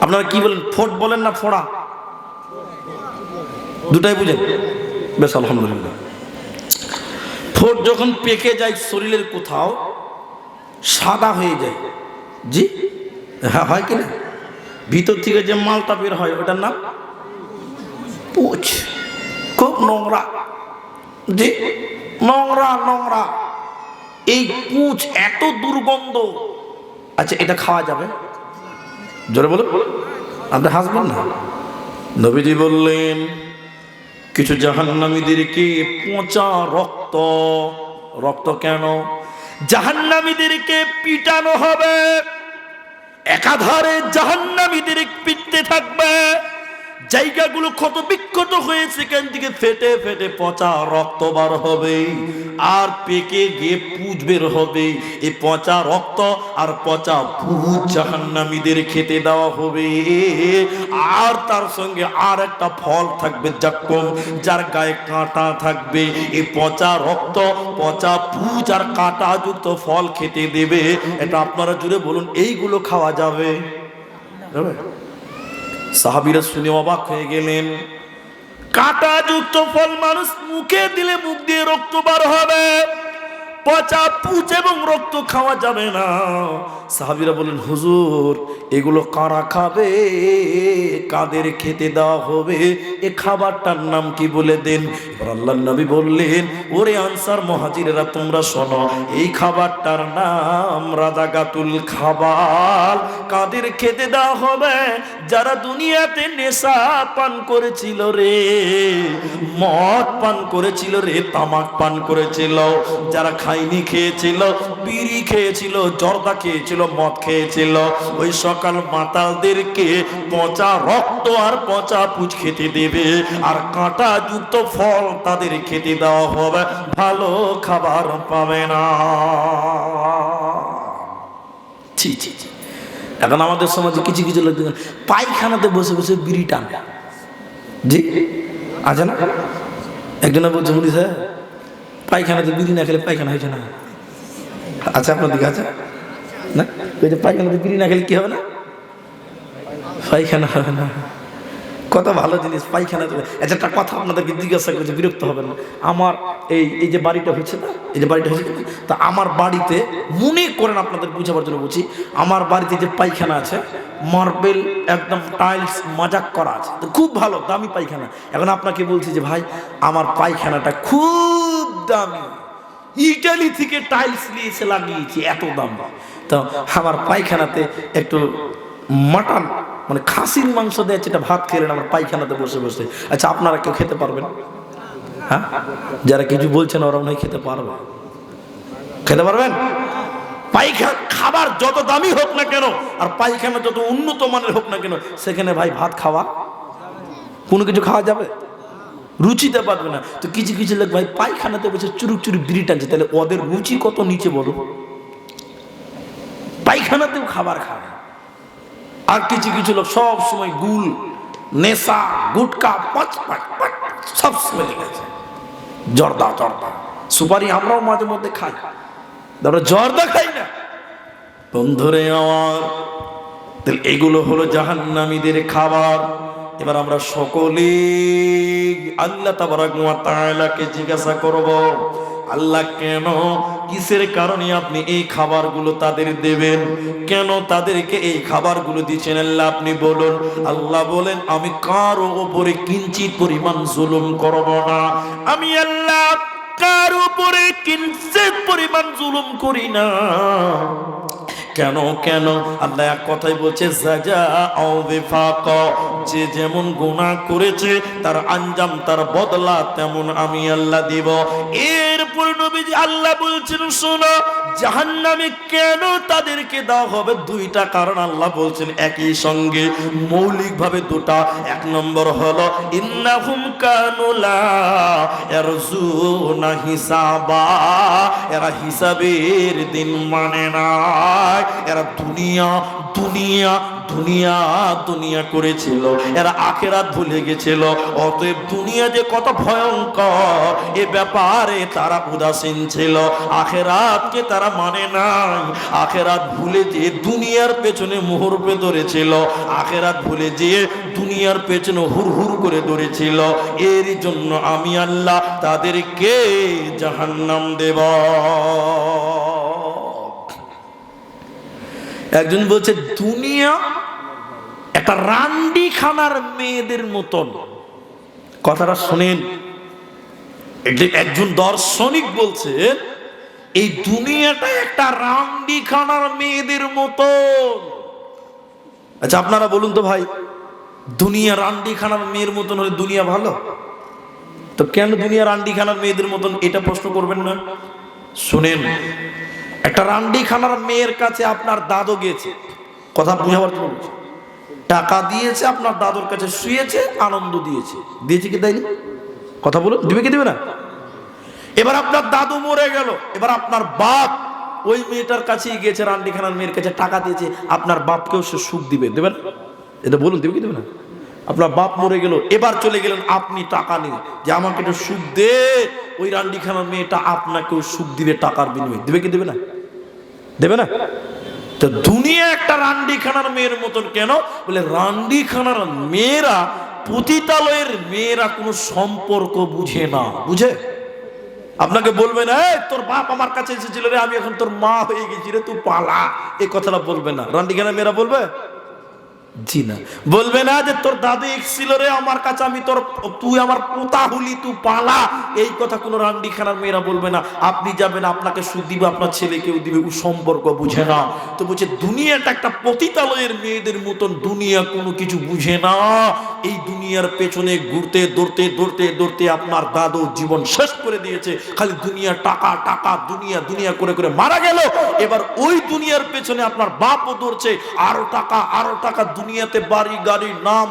আপনারা কি বলেন, ফোট বলেন না ফোড়া? দুটাই বুঝেন। বেশ, আলহামদুলিল্লাহ। ফোট যখন পেকে যায় শরীরের কোথাও, সাদা হয়ে যায়। জি? হ্যাঁ হয় কি না? ভিতর থেকে যে মালটা বের হয়, ওটার নাম পুচ খুব নোংরা। জি? নোংরা নোংরা। এই পুঁচ এত দুর্গন্ধ। আচ্ছা এটা খাওয়া যাবে? জোরে বলুন। আপনি হাসবেন না? নবীজি বললেন, কিছু জাহান্নামীদেরকে পচা রক্ত? রক্ত কেন? জাহান্নামীদেরকে পিটানো হবে? একাধারে জাহান্নামীদের পিটতে থাকবে। জায়গাগুলো ক্ষত বিক্ষত হয়ে সেখান থেকে ফেটে ফেটে পচা রক্ত বার হবে। আর পেকে গিয়ে পুজ বের হবে। এই পচা রক্ত আর পচা পুজ জাহান্নামীদের খেতে দেওয়া হবে। আর তার সঙ্গে আর একটা ফল থাকবে যাকম যার গায়ে কাঁটা থাকবে। এই পচা রক্ত, পচা পুজ আর কাঁটা যুক্ত ফল খেতে দেবে। এটা আপনারা জুড়ে বলুন, এইগুলো খাওয়া যাবে? যাবে? সাহাবিরা শুনে অবাক হয়ে গেলেন, কাটা যুক্ত ফল মানুষ মুখে দিলে মুখ দিয়ে রক্ত বার হবে। পচা পুচ এবং রক্ত খাওয়া যাবে না। সাহাবিরা বলেন হুজুর, এগুলো কারা খাবে? কাদের খেতে দেওয়া হবে? এ খাবারটার নাম কি বলে দেন? আল্লাহ নবী বললেন, ওরে আনসার মহাজিরেরা, তোমরা শোনো, এই খাবারটার নাম রাজাগাতুল খাবার কাদের খেতে দেওয়া হবে? যারা দুনিয়াতে নেশা পান করেছিল রে, মদ পান করেছিল রে, তামাক পান করেছিল। যারা খাইনি খেয়েছিল, বিড়ি খেয়েছিল, জর্দা খেয়েছিল, মদ খেয়েছিল। ওই সকাল মাতালদেরকে পচা রক্ত আর পচা পুজ খেতে দেবে। আর কাঁটা যুক্ত ফল তাদের খেতে দেওয়া হবে। ভালো খাবার পাবে না। ছি ছি ছি। এখন আমাদের সমাজে কিছু কিছু লোক পায়খানাতে বসে বসে বিড়ি টান জি, আছে না? একজনে বলছে মুড়ি স্যার পায়খানাতে বিড়ি না খেলে পায়খানা হয়েছে না। আচ্ছা আপনার দিকে আছে না? ওই যে পায়খানাতে বিড়ি না খেলে কি হবে না? পায়খানা হবে না। কত ভালো জিনিস পায়খানা তো আচ্ছা একটা কথা আপনাদেরকে জিজ্ঞাসা করছে বিরক্ত হবেন না। আমার এই এই যে বাড়িটা হচ্ছে না এই যে বাড়িটা হচ্ছে তা আমার বাড়িতে মনে করেন আপনাদের বুঝাবার জন্য বলছি আমার বাড়িতে যে পায়খানা আছে মার্বেল একদম টাইলস মাজাক করা আছে। তো খুব ভালো দামি পায়খানা। এখন আপনাকে বলছি যে ভাই আমার পায়খানাটা খুব দামি। ইটালি থেকে টাইলস নিয়ে এসে লাগিয়েছি, এত দাম। তো আমার পায়খানাতে একটু মাটন মানে খাসির মাংস দিয়েছে এটা ভাত খেলেন আমার পায়খানাতে বসে বসে। আচ্ছা আপনারা কেউ খেতে পারবেন? হ্যাঁ? যারা কিছু বলছেন ওরা মনে খেতে পারবে। খেতে পারবেন? পায়খানা, খাবার যত দামি হোক না কেন, আর পায়খানা যত উন্নত মানের হোক না কেন, সেখানে ভাই ভাত খাওয়া, কোনো কিছু খাওয়া যাবে? রুচিতে পারবে না। তো কিছু কিছু লোক ভাই পায়খানাতে বসে চুরুক চুরুক বিড়ি টানছে। তাহলে ওদের রুচি কত নিচে বলো? পায়খানাতেও খাবার খায় আর কিছু কিছু লোক সব সময় গুল, নেশা, গুটকা, পাঁচ পাঁচ পাঁচ, সব সময় লেগেছে জর্দা জর্দা। সুপারি আমরাও মাঝে মধ্যে খাই। আমরা জর্দা খাই না। বন্ধুরে আমার, তাহলে এগুলো হলো জাহান্নামীদের খাবার। এবার আমরা সকলে আল্লাহ তাবারাকে জিজ্ঞাসা করব, আল্লাহ কেন, কিসের কারণে আপনি এই খাবারগুলো তাদের দেবেন? কেন তাদেরকে এই খাবারগুলো দিচ্ছেন? আল্লাহ আপনি বলুন, আল্লাহ বলেন, আমি কারও ওপরে কিঞ্চিত পরিমাণ জুলুম করব না। আমি আল্লাহ কার উপরে কিঞ্চিত পরিমাণ জুলুম করি না। কেন কেন? আল্লাহ এক কথাই বলছে সাজা আও বিফাক। যে যেমন গুনাহ করেছে, তার আঞ্জাম, তার বদলা তেমন আমি আল্লাহ দিব। এরপর নবীজি আল্লাহ বলছেন, শোনো, জাহান্নামে কেন তাদেরকে দেওয়া হবে? দুইটা কারণ আল্লাহ বলছেন, একই সঙ্গে। মৌলিকভাবে দুটা। এক নম্বর হলো, ইন্নাহুম কানুলা এরা হিসাবের দিন মানে না। এরা দুনিয়া দুনিয়া দুনিয়া দুনিয়া করেছিল। এরা আখেরাত ভুলে গেছিল। অতএব দুনিয়া যে কত ভয়ঙ্কর, এ ব্যাপারে তারা উদাসীন ছিল। আখেরাতকে তারা মানে নাই। আখেরাত ভুলে যে দুনিয়ার পেছনে মোহর মুহূর্তে ধরেছিল। আখেরাত ভুলে যে দুনিয়ার পেছনে হুর হুর করে ধরেছিল। এর জন্য আমি আল্লাহ তাদেরকে জাহান্নাম দেব। একজন বলছে, দুনিয়া একটা রান্ডি খানার মেয়েদের মতন। কথাটা শোনেন, একজন- দার্শনিক বলছে, এই দুনিয়াটা একটা রান্ডি খানার মেয়েদের মতন। আচ্ছা আপনারা বলুন তো ভাই, দুনিয়া রান্ডি খানার মেয়ের মতন হলে দুনিয়া ভালো? তো কেন দুনিয়া রান্ডি খানার মেয়েদের মতন? এটা প্রশ্ন করবেন না। শুনেন একটা রান্ডি খানার মেয়ের কাছে আপনার দাদু গিয়েছে। কথা বুঝাবার জন্য। টাকা দিয়েছে, আপনার দাদুর কাছে শুয়েছে, আনন্দ দিয়েছে। দিয়েছে কি দেয়নি? কথা বলুন, দিবে কি দিবে না? এবার আপনার দাদু মরে গেল। এবার আপনার বাপ ওই মেয়েটার কাছেই গিয়েছে রান্ডি খানার মেয়ের কাছে টাকা দিয়েছে। আপনার বাপকেও সে সুখ দিবে। দেবেন এটা বলুন, দিবে কি দেবে না? আপনার বাপ মরে গেল এবার চলে গেলেন আপনি টাকা নিয়ে যে আমাকে একটু সুখ দে ওই রান্ডি খানার মেয়েটা আপনাকেও সুখ দিবে টাকার বিনিময়ে। দেবে কি দেবে না? দেবে না? তো দুনিয়া একটা রান্ডি খানার মেয়ের মতন কেন? বলে রান্ডি খানার মেয়েরা পতিতালয়ের মেয়েরা কোনো সম্পর্ক বুঝে না। বুঝে? আপনাকে বলবে না "এই, তোর বাপ আমার কাছে এসেছিল রে আমি এখন তোর মা হয়ে গেছি রে তুই পালা। এই কথাটা বলবে না। রান্ডি খানার মেয়েরা বলবে বলবে না যে তোর দাদু এসেছিল রে, আমার কাছে আমি তোর তুই আমার পোতা হলি, তুই পালা। এই কথা কোনো রান্ডি খানার মেয়েরা বলবে না। আপনি যাবেন, আপনাকে সুখ দিবে, আপনার ছেলেকেও দিবে। সম্পর্ক বুঝে না। তো বলছে, দুনিয়াটা একটা পতিতালয়ের মেয়েদের মতন, দুনিয়া কোনো কিছু বুঝে না। এই দুনিয়ার পেছনে ঘুরতে, দৌড়তে দৌড়তে দৌড়তে আপনার দাদু জীবন শেষ করে দিয়েছে। খালি দুনিয়া টাকা টাকা, দুনিয়া দুনিয়া করে করে মারা গেল। এবার ওই দুনিয়ার পেছনে আপনার বাপও দৌড়ছে। আরও টাকা আরও টাকা দুনিয়াতে বাড়ি, গাড়ি, নাম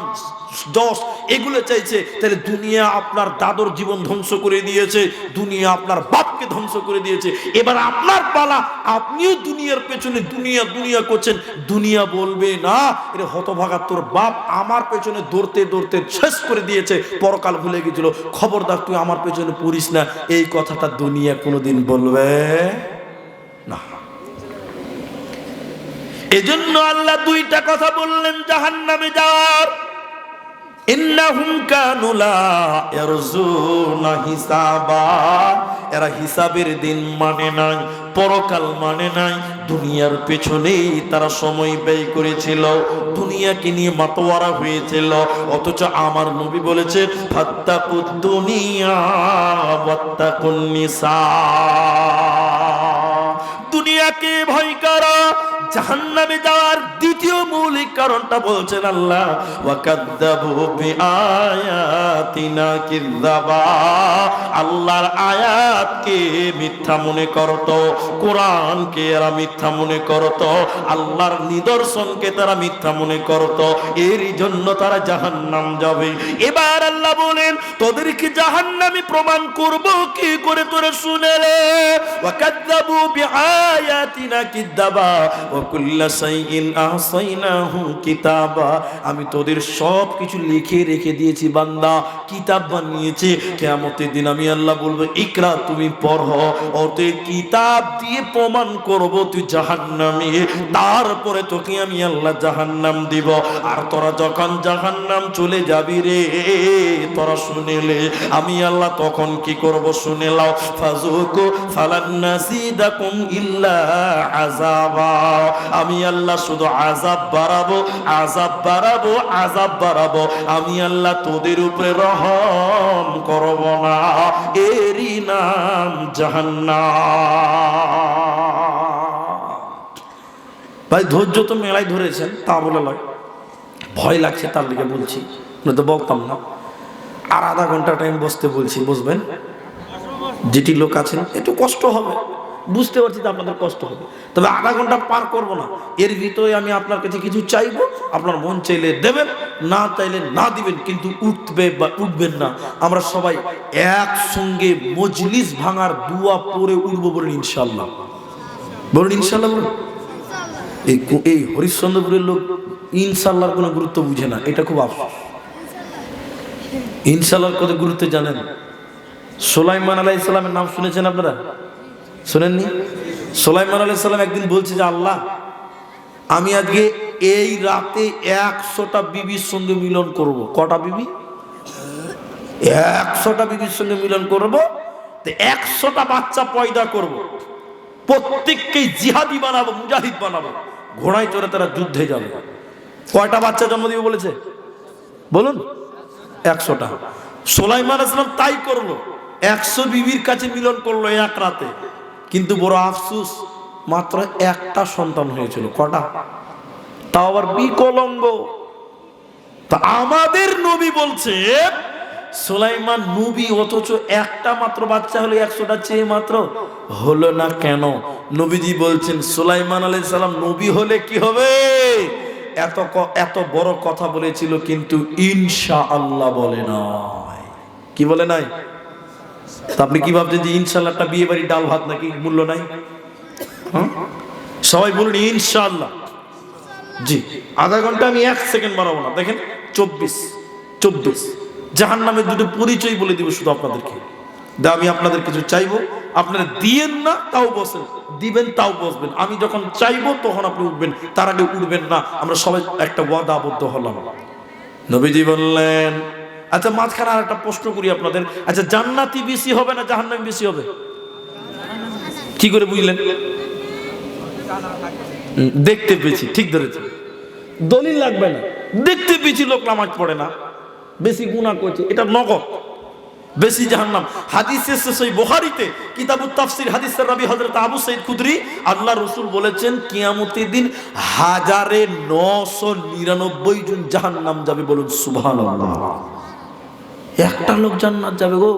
দশ এগুলো চাইছে, তাহলে দুনিয়া আপনার দাদর জীবন ধ্বংস করে দিয়েছে, দুনিয়া আপনার বাপকে ধ্বংস করে দিয়েছে। এবার আপনার পালা, আপনিও দুনিয়ার পেছনে দুনিয়া দুনিয়া করছেন, দুনিয়া বলবে, না এটা হতভাগা, তোর বাপ আমার পেছনে দৌড়তে দৌড়তে শেষ করে দিয়েছে, পরকাল ভুলে গেছিল। খবরদার, তুই আমার পেছনে পড়িস না। এই কথাটা দুনিয়া কোনোদিন বলবে না এজন্য আল্লাহ দুইটা কথা বললেন জাহান নামে যাওয়ার এরা হিসাবের দিন মানে নাই, পরকাল মানে নাই। দুনিয়ার পেছনেই তারা সময় ব্যয় করেছিল, দুনিয়াকে নিয়ে মাতোয়ারা হয়েছিল। অথচ আমার নবী বলেছে দুনিয়াকে ভয় করা জাহান্নামে যাওয়ার দ্বিতীয় মৌলিক কারণটা বলছেন আল্লাহ আল্লাহর আয়াতকে মিথ্যা মনে করত, কোরআনকে এরা মিথ্যা মনে করত, আল্লাহর নিদর্শনকে তারা মিথ্যা মনে করত এর জন্য তারা জাহান্নাম যাবে। এবার আল্লাহ বলেন, তোদেরকে জাহান্নামী প্রমাণ করব কি করে তোরা শুনে রে ওয়াকাদ্দাবু বিআয়াতিনা শাইইন আহসাইনাহু কিতাবা। আমি তোদের সব কিছু লিখে রেখে দিয়েছি, বান্দা। কিতাব বানিয়েছে। কিয়ামতের দিন আমি আল্লাহ বলব, ইকরা, তুমি পড়ো। ওতে কিতাব দিয়ে প্রমাণ করব তুই জাহান্নামী। তারপরে তোকে আমি আল্লাহ জাহান্নাম দিব। আর তোরা যখন জাহান্নাম চলে যাবি রে, তোরা শুনেলে আমি আল্লাহ তখন কি করব শুনে লাও ফাজুকু ফালান্নাসিদাকুম ইল্লা আযাবা। আমি আল্লাহ শুধু আযাব বাড়াবো আযাব বাড়াবো আযাব বাড়াবো। আমি আল্লাহ তোদের উপরে রহম করব না। এরই নাম জাহান্নাম। ভাই, ধৈর্য তো মেলায় ধরেছেন, তা বলে লয়। ভয় লাগছে তার দিকে বলছি তো বলতাম না। আর আধা ঘণ্টা টাইম বসতে বলছি, বুঝবেন? যেটি লোক আছেন, একটু কষ্ট হবে। বুঝতে পারছি তো আপনাদের কষ্ট হবে। তবে আধা ঘণ্টা পার করব না। এর ভিতরে আমি আপনার কাছে কিছু চাইব, আপনার মন চাইলে দেবেন, না চাইলে না দিবেন, কিন্তু উঠবে বা উঠবেন না। আমরা সবাই একসঙ্গে মজলিস ভাঙার দুয়া পরে উঠবো বলেন ইনশাল্লাহ বলুন ইনশাল্লাহ বলুন। এই এই হরিশ্চন্দ্রপুরের লোক ইনশাল্লাহর কোনো গুরুত্ব বুঝে না, এটা খুব আফসোস। ইনশাল্লাহর কত গুরুত্ব জানেন? সোলাইমান আলাহ ইসলামের নাম শুনেছেন আপনারা? শোনেননি? সোলাইমান আলাহ ইসলাম একদিন বলছে যে, আল্লাহ, আমি আজকে এই রাতে একশোটা বিবির সঙ্গে মিলন করব। কটা বিবি? একশোটা বিবির সঙ্গে মিলন করব, তো একশোটা বাচ্চা পয়দা করব। প্রত্যেককেই জিহাদি বানাবো, মুজাহিদ বানাবো। ঘোড়ায় চড়ে তারা যুদ্ধে যাবে। কয়টা বাচ্চা জন্ম দিবে বলেছে? বলুন, একশোটা। সোলাইমান আসলাম তাই করল। একশো বিবির কাছে মিলন করল এক রাতে। কিন্তু বড় আফসুস, মাত্র একটা সন্তান হয়েছিল, কটা? তাও আবার বিকলঙ্গ তা আমাদের নবী বলছে, সুলাইমান নবী অথচ একটা মাত্র বাচ্চা হলে, একশোটা চেয়ে মাত্র হলো না কেন? নবীজি বলছেন, সুলাইমান আলাই সালাম নবী হলে কি হবে? এত এত বড় কথা বলেছিল, কিন্তু ইনশা আল্লাহ বলে নাই। কি বলে নাই? তা আপনি কি ভাবছেন যে ইনশাল্লাহটা বিয়ে বাড়ি ডাল ভাত নাকি মূল্য নাই? হ্যাঁ? সবাই বলুন ইনশাল্লাহ। জি, আধা ঘণ্টা আমি এক সেকেন্ড বাড়াবো না। দেখেন, চব্বিশ চব্বিশ। জাহান নামের দুটো পরিচয় বলে দিব শুধু আপনাদেরকে। আমি আপনাদের কিছু চাইব। আপনারা দিয়েন না, তাও বসেন। দিবেন, তাও বসবেন। আমি যখন চাইব, তখন আপনি উঠবেন। তার আগে উঠবেন না। আমরা সবাই একটা ওয়াদা আবদ্ধ হলাম। নবীজি বললেন আচ্ছা মাঝখানে আর একটা প্রশ্ন করি আপনাদের। আচ্ছা জান্নাতি বেশি হবে না জাহান্নামি বেশি হবে? কি করে বুঝলেন? দেখতে পেয়েছি, ঠিক ধরেছে দলিল লাগবে না। দেখতে পেয়েছি, লোক নামাজ পড়ে না। বেশি গুণা করছে, এটা নগদ। বেশি জাহান্নাম। হাদিস এসেছে সেই বুখারীতে কিতাবুত তাফসির হাদিসের রাবি হযরত আবু সাইদ খুদরি। আল্লাহ রসুল বলেছেন, কিয়ামতের দিন হাজারে 999 জন জাহান্নাম যাবে বলুন, সুবহানাল্লাহ। একটা লোক জান্নাত যাবে গো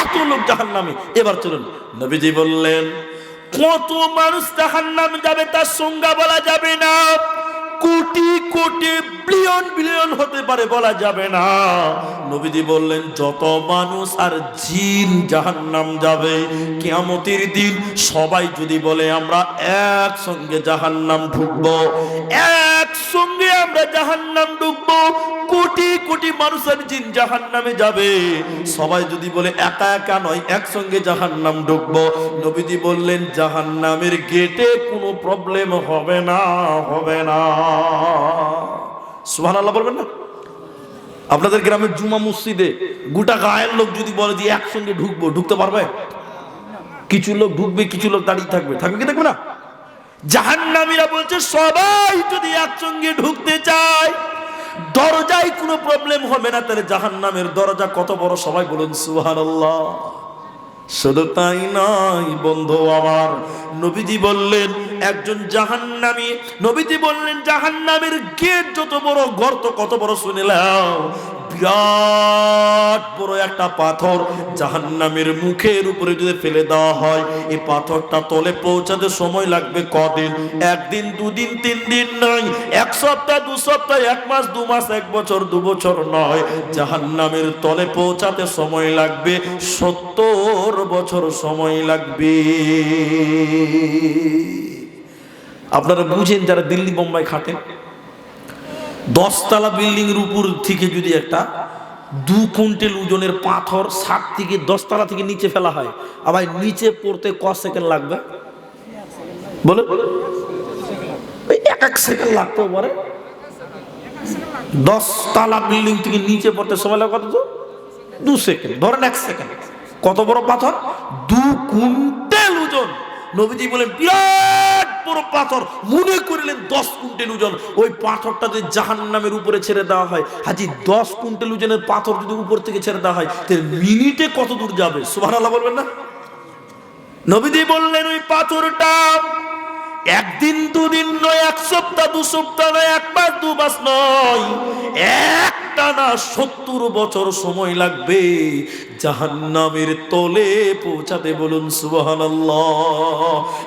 এত লোক জাহান্নামে। এবার চলুন, নবীজি বললেন, কত মানুষ জাহান্নামে যাবে তার সংজ্ঞা বলা যাবে না। কোটি কোটি, বিলিয়ন বিলিয়ন হতে পারে বলা যাবে না। নবীজি বললেন, যত মানুষ আর জিন জাহান্নাম যাবে, কিয়ামতের দিন সবাই যদি বলে আমরা একসঙ্গে জাহান্নাম ঢুকবো একসঙ্গে আমরা জাহান্নাম ঢুকবো কোটি কোটি মানুষ আর জিন জাহান্নামে যাবে। সবাই যদি বলে, একা একা নয়, একসঙ্গে জাহান্নাম ঢুকবো নবীজি বললেন, জাহান্নামের গেটে কোনো প্রবলেম হবে না হবে না। সুহান আল্লাহ বলবেন না? আপনাদের গ্রামের জুমা মসজিদে গোটা গায়ের লোক যদি বলে যে, একসঙ্গে ঢুকবো, ঢুকতে পারবে? কিছু লোক ঢুকবে, কিছু লোক দাঁড়িয়ে থাকবে। থাকবে কি থাকবে না? জাহান্নামীরা বলছে, সবাই যদি একসঙ্গে ঢুকতে চায়, দরজায় কোনো প্রবলেম হবে না। তাহলে জাহান্নামের দরজা কত বড়? সবাই বলুন, সুবহানাল্লাহ। শুধু তাই নয়, বন্ধু আমার, নবীজি বললেন, একজন জাহান্নামী, নবীজি বললেন, জাহান্নামের গেট যত বড় গর্ত কত বড় শুনিলাম বিরাট বড় একটা পাথর জাহান্নামের মুখের উপরে যদি ফেলে দেওয়া হয়, এই পাথরটা তলে পৌঁছাতে সময় লাগবে কদিন? একদিন, দুদিন, তিন দিন নয়, এক সপ্তাহ, দু সপ্তাহ, এক মাস, দু মাস, এক বছর, দু বছর নয়, জাহান্নামের তলে পৌঁছাতে সময় লাগবে সত্তর বছর সময় লাগবে। আপনারা বুঝেন যারা দিল্লি বোম্বাই খাটেন? দশতলা বিল্ডিং এর উপর থেকে যদি একটা দু কুইন্টাল ওজনের পাথর সাত থেকে দশতলা থেকে নিচে ফেলা হয়, আবার নিচে পড়তে ক সেকেন্ড লাগবে? বলে ওই এক এক সেকেন্ড লাগতেও পারে। দশতলা বিল্ডিং থেকে নিচে পড়তে সময় লাগে কত? দু সেকেন্ড। ধরেন এক সেকেন্ড। কত বড় পাথর? দু কুইন্টাল ওজন। নবীজি বলেন, বিরাট বড় পাথর মনে করিলেন দশ কুইন্টাল ওজন। ওই পাথরটা যদি জাহান নামের উপরে ছেড়ে দেওয়া হয়, হাজি দশ কুইন্টাল ওজনের পাথর যদি উপর থেকে ছেড়ে দেওয়া হয় তাহলে মিনিটে কত দূর যাবে? সুভান আল্লাহ বলবেন না? নবীজি বললেন, ওই পাথরটা একদিন দুদিন নয়, এক সপ্তাহ, দু সপ্তাহ নয়, এক মাস, দু মাস নয়। একটা না সত্তর বছর সময় লাগবে জাহান্নামের তলে পৌঁছাতে বলুন, সুবহানাল্লাহ।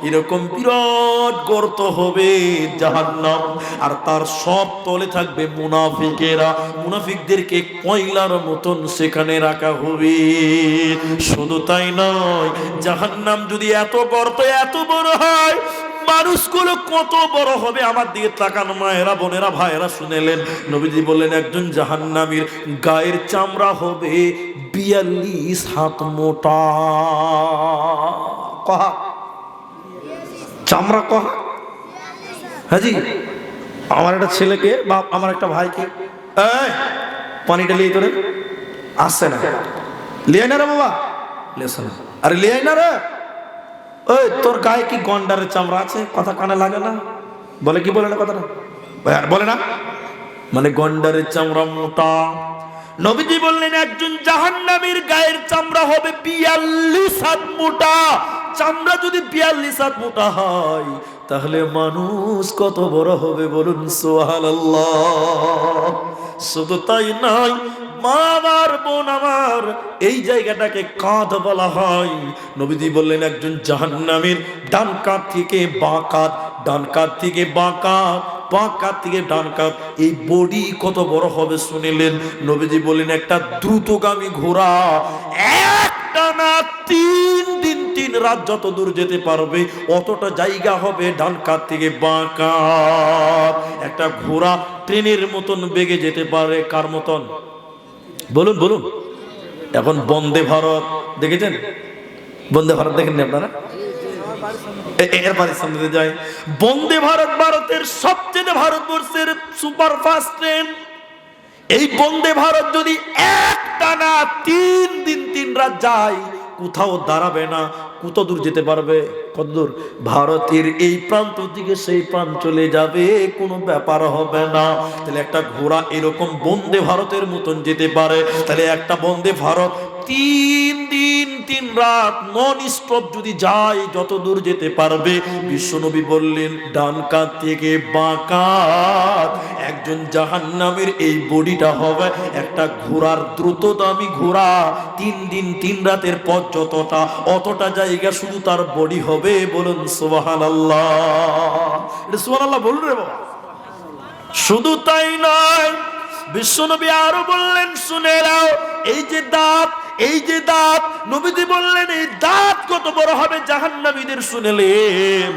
এরকম বিরাট গর্ত হবে জাহান্নাম, আর তার সব তলে থাকবে মুনাফিকেরা। মুনাফিকদেরকে কয়লার মতন সেখানে রাখা হবে। শুধু তাই নয়, জাহান্নাম যদি এত গর্ত এত বড় হয় মানুষগুলো কত বড় হবে, আমার দিকে তাকান মায়েরা, বোনেরা, ভাইয়েরা শুনেলেন। নবীজি বললেন, একজন জাহান্নামীর গায়ের চামড়া হবে বিয়াল্লিশ হাত মোটা। কহা? চামড়া কহা? হাজি, আমার একটা ছেলেকে, বা আমার একটা ভাইকে। পানিটা লিয়ে তোরে। আসছে না। লিয়ে না রে বাবা। লিয়েছে না আরে লিয়ে না রে। ওই তোর গায়ে কি গন্ডারের চামড়া আছে? কথা কানে লাগে না? বলে কি বলে না কথাটা? আর বলে না? মানে গন্ডারের চামড়া মোটা। নবীজি বললেন, একজন জাহান্নামীর গায়ের চামড়া হবে বিয়াল্লিশ হাত মোটা। চামড়া যদি বিয়াল্লিশ হাত মোটা হয়, তাহলে মানুষ কত বড় হবে বলুন সোহাল শুধু তাই নয়, মা আমার, বোন আমার, এই জায়গাটাকে কাঁধ বলা হয়। নবীজি বললেন, একজন জাহান্নামীর ডান কাঁধ থেকে বাঁ কাঁধ, ডান কাঁধ থেকে বাঁ কাঁধ বাঁ কাঁধ থেকে ডান কাঁধ, এই বডি কত বড় হবে শুনিলেন। নবীজি বললেন, একটা দ্রুতগামী ঘোড়া, একটা না তিন তিন রাত যত দূর যেতে পারবে, অতটা জায়গা হবে ডান কাঁধ থেকে বাঁকা একটা ঘোড়া ট্রেনের মতন বেগে যেতে পারে, কার মতন? বলুন বলুন। এখন বন্দে ভারত, দেখেছেন? বন্দে ভারত দেখেননি আপনারা? বন্দে ভারত ভারতের সবচেয়ে ভারতবর্ষের ট্রেন। এই বন্দে ভারত যদি একটা না তিন দিন তিন রাত যায় কোথাও দাঁড়াবে না কত দূর যেতে পারবে? কত দূর ভারতের এই প্রান্ত থেকে সেই প্রান্ত চলে যাবে, কোনো ব্যাপার হবে না। তাহলে একটা ঘোড়া এরকম বন্দে ভারতের মতন যেতে পারে। তাহলে একটা বন্দে ভারত তিন দিন তিন রাত নন স্টপ যদি যায়, যত দূর যেতে পারবে। বিশ্বনবী বললেন, ডান কাঁধ থেকে বাঁ কাঁধ। একজন জাহান্নামের এই বডিটা হবে একটা ঘোড়ার দ্রুতদামি ঘোড়া। তিন দিন, তিন রাতের পথ যতটা, অতটা জায়গা শুধু তার বডি হবে বলুন সোহান আল্লাহ সোহান আল্লাহ বলুন রে বাবা। শুধু তাই নয়, বিশ্বনবী আরও বললেন, শুনে নাও, এই যে দাঁত এই যে দাঁত, নবীজি বললেন, এই দাঁত কত বড় হবে জাহান্নামীদের শুনেলেন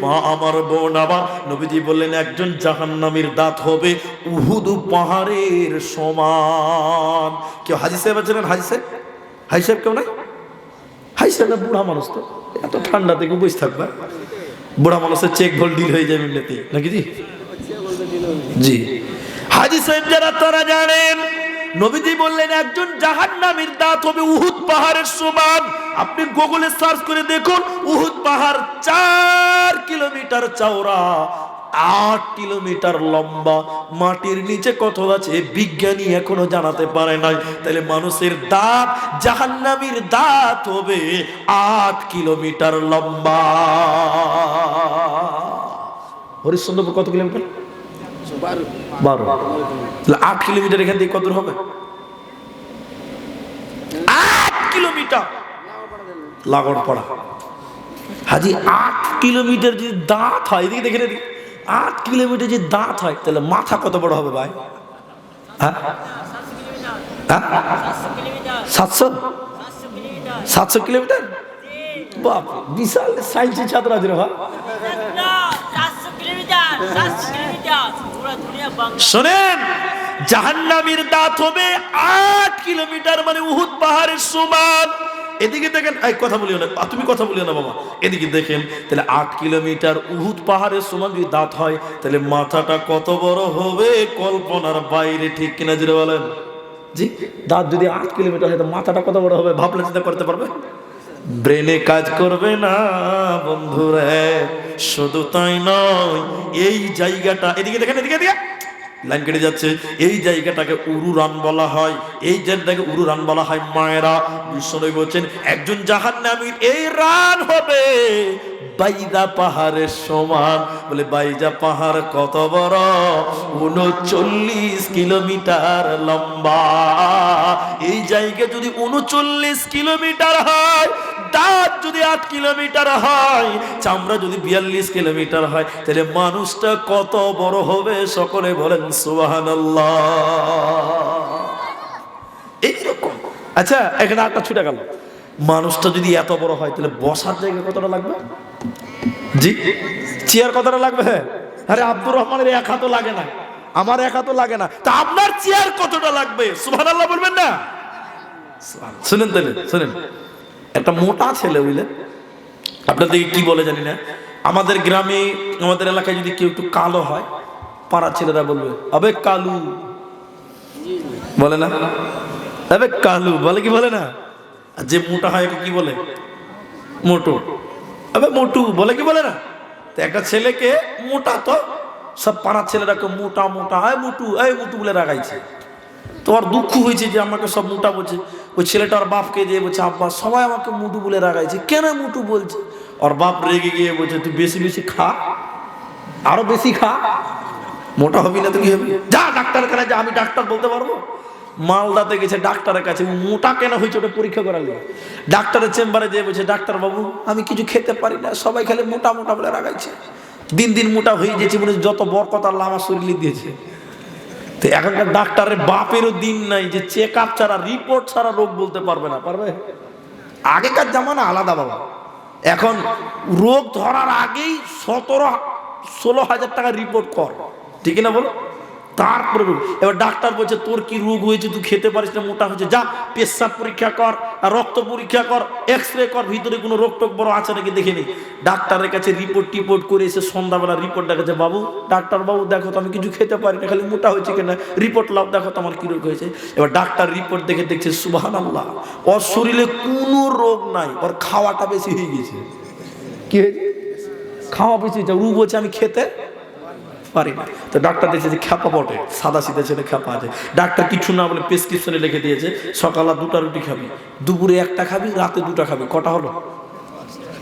মা, আমার বোন আবার নবীজি বললেন, একজন জাহান্নামীর দাঁত হবে উহুদু পাহাড়ের সমান। কেউ হাজি সাহেব আছেন হাজি সাহেব? হাজি সাহেব কেউ নাই? হাই সাহেব বুড়া মানুষ তো। এত ঠান্ডা থেকে বসে থাকবে। বুড়া মানুষের চেক ভোল ডিল হয়ে যাবে এমনিতে নাকি জি? জি। হাজি সাহেব যারা তারা জানেন নবীজি বললেন, একজন জাহান্নামীর দাঁত হবে উহুদ পাহাড়ের সমান। আপনি গুগলে সার্চ করে দেখুন, উহুদ পাহাড় চার কিলোমিটার চওড়া, আট কিলোমিটার লম্বা। মাটির নিচে কত আছে, বিজ্ঞানী এখনও জানাতে পারে নাই। তাহলে মানুষের দাঁত, জাহান্নামীর দাঁত হবে আট কিলোমিটার লম্বা। হরিশ্চন্দ্রপুর কত কিলোমিটার? বারো। তাহলে আট কিলোমিটার এখান থেকে কত দূর হবে? আট কিলোমিটার! লাগড় পড়া। হাজি আট কিলোমিটার যদি দাঁত হয় এদিকে দেখে এদিকে। আট কিলোমিটার যদি দাঁত হয় তাহলে মাথা কত বড় হবে ভাই? হ্যাঁ? হ্যাঁ? সাতশো? সাতশো কিলোমিটার? বাপ বিশাল সাইন্সের ছাত্র আছে রে ভাই। শোনেন, জাহান্নামীর দাঁত হবে আট কিলোমিটার মানে উহুদ পাহাড়ের সমান। এদিকে দেখেন, এই কথা বলিও না তুমি কথা বলিও না বাবা এদিকে দেখেন, তাহলে আট কিলোমিটার উহুদ পাহাড়ের সমান যদি দাঁত হয়, তাহলে মাথাটা কত বড় হবে কল্পনার বাইরে, ঠিক কিনা জুড়ে বলেন? জি, দাঁত যদি আট কিলোমিটার হয়, তো মাথাটা কত বড় হবে? ভাবলে চিন্তা করতে পারবে? ব্রেনে কাজ করবে না, বন্ধুরে, শুধু তাই নয়, এই জায়গাটা, এদিকে দেখেন লাইন কেটে যাচ্ছে। এই জায়গাটাকে উরু রান বলা হয়। এই জায়গাটাকে উরু রান বলা হয় মায়েরা। বিশ্বনবী বলছেন, একজন জাহান নামীর এই রান হবে। বাইদা পাহাড়ের সমান। বলে বাইজা পাহাড় কত বড়? উনচল্লিশ কিলোমিটার লম্বা। এই জায়গা যদি উনচল্লিশ কিলোমিটার হয় দাঁত যদি আট কিলোমিটার হয় চামড়া যদি বিয়াল্লিশ কিলোমিটার হয় তাহলে মানুষটা কত বড় হবে? সকলে বলেন সুবাহান এইরকম। আচ্ছা এখানে আটটা ছুটে গেল। মানুষটা যদি এত বড় হয় তাহলে বসার জায়গা কতটা লাগবে? জি? চেয়ার কতটা লাগবে? আরে আব্দুর রহমানের এক হাতও লাগে না। আমার এক হাতও লাগে না। তা আপনার চেয়ার কতটা লাগবে? সুহান আল্লাহ বলবেন না? শুনেন তাহলে শুনেন। একটা মোটা ছেলে বুঝলেন আপনাদেরকে কি বলে জানি না। আমাদের গ্রামে, আমাদের এলাকায় যদি কেউ একটু কালো হয়, পাড়ার ছেলেরা বলবে, আবে কালু। বলে না? আবে কালু। বলে কি বলে না? যে মোটা হয় কি বলে? মোটু। আবে মোটু। বলে কি বলে না? তো একটা ছেলেকে মোটা তো, সব পাড়ার ছেলেরাকে মোটা মোটা আয় মুটু। এই মুটু বলে রাগাইছে। তোমার দুঃখ হয়েছে যে আমাকে সব মোটা বলছে। ওই ছেলেটার বাপকে যে বলছে, আব্বা, সবাই আমাকে মুটু বলে রাগাইছে। কেন মুটু বলছে? ওর বাপ রেগে গিয়ে বলছে, তুই বেশি বেশি খা। আরও বেশি খা। মোটা হবি না তো কি হবি? যা ডাক্তার কাছে যা, আমি ডাক্তার বলতে পারব? মালদাতে গেছে ডাক্তারের কাছে মোটা কেন হয়েছে ওটা পরীক্ষা করার লিগে? ডাক্তারের চেম্বারে যেয়ে বলছে, ডাক্তার বাবু, আমি কিছু খেতে পারি না। সবাই খেলে মোটা মোটা বলে রাগাইছে। দিন দিন মোটা হয়ে গেছে মনে যত বরকত আল্লাহ আমার শরীরে দিয়েছে। তো এখনকার ডাক্তারের বাপেরও দিন নাই যে চেক আপ ছাড়া রিপোর্ট ছাড়া রোগ বলতে পারবে না, পারবে? আগেকার জামানা আলাদা বাবা। এখন রোগ ধরার আগেই সতেরো, ষোলো হাজার টাকা রিপোর্ট কর। ঠিক না বলো? তারপরে রোগ। এবার ডাক্তার বলছে তোর কি রোগ হয়েছে? তুই খেতে পারিস না মোটা হয়েছে। যা পেশাব পরীক্ষা কর আর রক্ত পরীক্ষা কর এক্স রে কর ভিতরে কোনো রোগ টোক বড় আছে নাকি দেখে নি। ডাক্তারের কাছে রিপোর্ট টিপোর্ট করে এসে সন্ধ্যাবেলা রিপোর্ট দেখাচ্ছে বাবু ডাক্তার বাবু দেখো তো আমি কিছু খেতে পারি না খালি মোটা হয়েছে কিনা। রিপোর্ট লাভ দেখো তো আমার কি রোগ হয়েছে। এবার ডাক্তার রিপোর্ট দেখে দেখছে সুবাহান আল্লাহ ওর শরীরে কোনো রোগ নাই ওর খাওয়াটা বেশি হয়ে গেছে। কি হয়েছে? খাওয়া বেশি হয়েছে রু বলছে আমি খেতে পারি। না তো ডাক্তার দেখছে যে খ্যাপা বটে, সাদা সিধা ছেলে খ্যাপা আছে। ডাক্তার কিছু না বলে প্রেসক্রিপশনে লিখে দিয়েছে সকালে দুটা রুটি খাবি, দুপুরে একটা খাবি, রাতে দুটা খাবি, কটা হলো?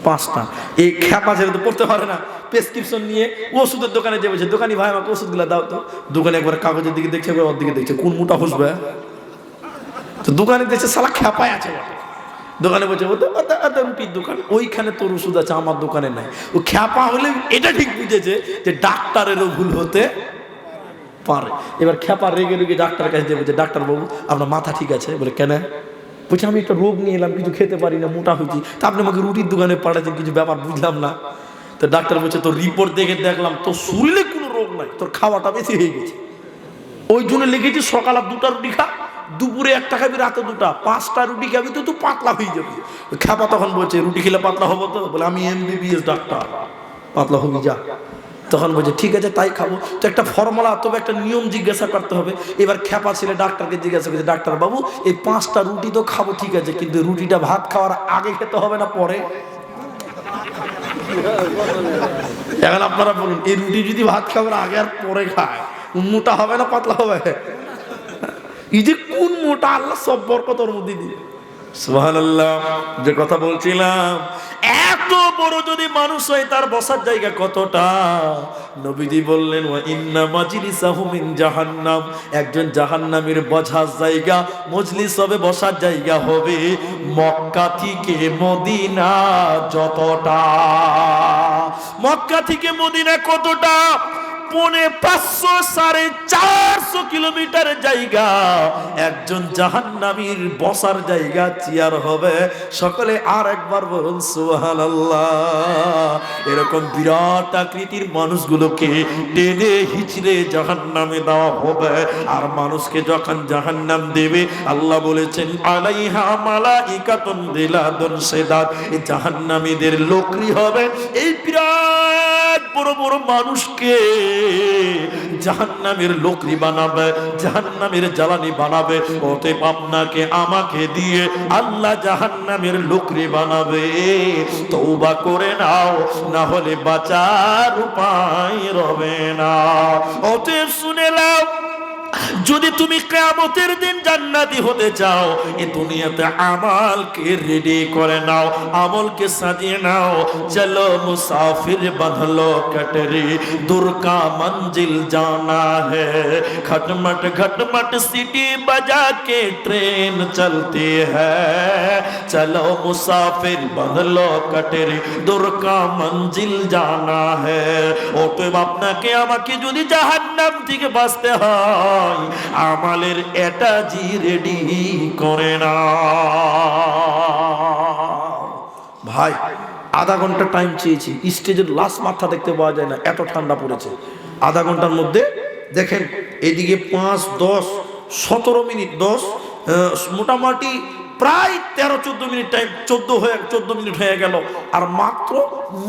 পাঁচটা। এই খ্যাপা ছেলে তো পড়তে পারে না। প্রেসক্রিপশন নিয়ে ওষুধের দোকানে যে বলছে দোকানি, ভাই, আমাকে ওষুধগুলো দাও তো। দোকানে একবার কাগজের দিকে দেখছে, একবার ওর দিকে দেখছে। কোন মুটা বসবে? তো দোকানে দেখছে সালা খ্যাপায় আছে বটে। দোকানে বলছে, ও তো আদা রুটির দোকান, ওইখানে তোর ওষুধ আছে, আমার দোকানে নাই। ও খ্যাপা হলে এটা ঠিক বুঝেছে যে ডাক্তারেরও ভুল হতে পারে। এবার খ্যাপা রেগে রেগে ডাক্তারের কাছে দিয়ে বলছে, ডাক্তার বাবু, আপনার মাথা ঠিক আছে? বলে, কেন? বলছে, আমি একটা রোগ নিয়ে এলাম, কিছু খেতে পারি না, মোটা হয়েছি। তা আপনি আমাকে রুটির দোকানে পাঠাচ্ছেন, কিছু ব্যাপার বুঝলাম না। তো ডাক্তার বলছে, তোর রিপোর্ট দেখে দেখলাম, তোর শরীরে কোনো রোগ নাই, তোর খাওয়াটা বেশি হয়ে গেছে। ওই জন্য লিখেছি আর দুটা রুটি খা। দুপুরে একটা খাবি, রাতে দুটা। পাঁচটা রুটি খাবি তো তুই পাতলা হয়ে যাবি। খ্যাপা তখন বলছে, রুটি খেলে পাতলা হব তো? বলে, আমি এমবিবিএস ডাক্তার। পাতলা হবি, যা। তখন বলছে, ঠিক আছে, তাই খাব। তো একটা ফর্মুলা, তবে একটা নিয়ম জিজ্ঞাসা করতে হবে। এবার খ্যাপা ছেলে ডাক্তারকে জিজ্ঞাসা করছে, ডাক্তার বাবু, এই পাঁচটা রুটি তো খাব, ঠিক আছে, কিন্তু রুটিটা ভাত খাওয়ার আগে খেতে হবে না পরে? এখন আপনারা বলুন, এই রুটি যদি ভাত খাবার আগে আর পরে খায়, মোটা হবে না পাতলা হবে? এই যে কোন মোটা আল্লাহ সব বরকতর মধ্যে দিয়ে সুবহানাল্লাহ যে কথা বলছিলাম এত বড় যদি মানুষ হয় তার বসার জায়গা কতটা? নবীজি বললেন ওয়া ইন্না মাজলিসাহু মিন জাহান্নাম। একজন জাহান্নামের বসার জায়গা মজলিস হবে বসার জায়গা হবে মক্কা থেকে মদিনা যতটা। মক্কা থেকে মদিনা কতটা? পৌনে পাঁচশো সাড়ে চারশো কিলোমিটার জায়গা। একজন জাহান্নামীর বসার জায়গা চেয়ার হবে। সকলে আর একবার বলুন সুহান এরকম বিরাট আকৃতির মানুষগুলোকে টেনে হিচড়ে জাহান্নামে দেওয়া হবে। আর মানুষকে যখন জাহান্নাম দেবে, আল্লাহ বলেছেন, আলাইহা মালাইকাতুন দিলাদুন সেদাত এই জাহান্নামীদের লোকরি হবে। এই বিরাট বড় বড় মানুষকে জাহান্নামের লোকরি বানাবে, জাহান্নামের জ্বালানি বানাবে অতএব আপনাকে, আমাকে দিয়ে আল্লাহ জাহান্নামের লোকরি বানাবে। তৌবা করে নাও না হলে বাঁচার উপায় রবে না। ওতে শুনে নাও যদি তুমি কেয়ামতের দিন জান্নাতি হতে চাও এই দুনিয়াতে আমলকে রেডি করে নাও আমলকে সাজিয়ে নাও চলো মুসাফির বাঁধলো কটরি दूर का मंजिल जाना है खटमट खटमट सीटी बजा के ट्रेन चलती है चलो मुसाफिर बदलो कटरी दूर का मंजिल জানা है অতএব আপনাকে আমাকে যদি জাহান্নাম থেকে বাঁচতে হয় আমালের এটা জি রেডি করে না ভাই, আধা ঘণ্টা টাইম চেয়েছি, স্টেজের লাস্ট মাথা দেখতে পাওয়া যায় না, এত ঠান্ডা পড়েছে। আধা ঘণ্টার মধ্যে, দেখেন, এদিকে পাঁচ, দশ, সতেরো মিনিট, দশ মোটামুটি প্রায় তেরো, চোদ্দ মিনিট টাইম চোদ্দ হয়ে, চোদ্দ মিনিট হয়ে গেল। আর মাত্র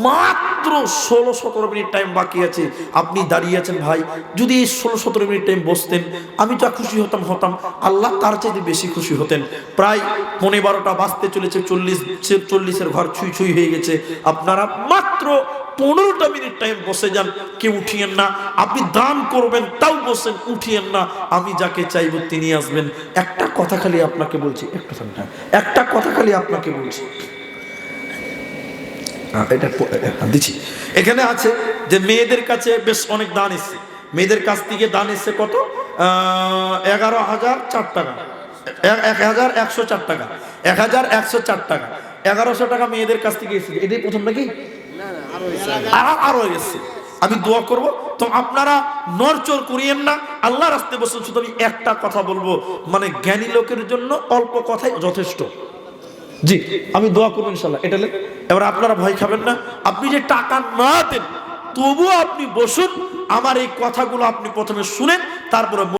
মাত্র ষোলো, সতেরো মিনিট টাইম বাকি আছে। আপনি দাঁড়িয়ে আছেন ভাই, যদি এই ষোলো, সতেরো মিনিট টাইম বসতেন, আমি যা খুশি হতাম হতাম। আল্লাহ তার চাইতে বেশি খুশি হতেন। প্রায় পনে বারোটা বাজতে চলেছে, চল্লিশ চল্লিশের ঘর ছুঁই ছুঁই হয়ে গেছে। আপনারা মাত্র পনেরোটা মিনিট টাইম বসে যান, কেউ উঠিয়েন না। আপনি দান করবেন, তাও বসেন, উঠিয়েন না। আমি যাকে চাইব, তিনি আসবেন। একটা কথা খালি আপনাকে বলছি একটু একটা কথা খালি আপনাকে বলছি। হ্যাঁ, এটা হ্যাঁ, দিচ্ছি। এখানে আছে যে মেয়েদের কাছে বেশ অনেক দান এসছে। মেয়েদের কাছ থেকে দান এসছে কত? এগারো হাজার চার টাকা। এক- হাজার একশো চার টাকা। এক হাজার একশো চার টাকা। এগারোশো টাকা মেয়েদের কাছ থেকে এসেছে। এটাই প্রথম নাকি? আর আরও এসছে আমি দোয়া করব তো আপনারা নরচর করিয়েন না। আল্লাহ রাস্তে বসুন শুধু আমি একটা কথা বলব। মানে জ্ঞানী লোকের জন্য অল্প কথাই যথেষ্ট। জি, আমি দোয়া করব ইনশাল্লাহ এটা এবার আপনারা ভয় খাবেন না। আপনি যে টাকা না দেন, তবুও আপনি বসুন। আমার এই কথাগুলো আপনি প্রথমে শুনেন, তারপরে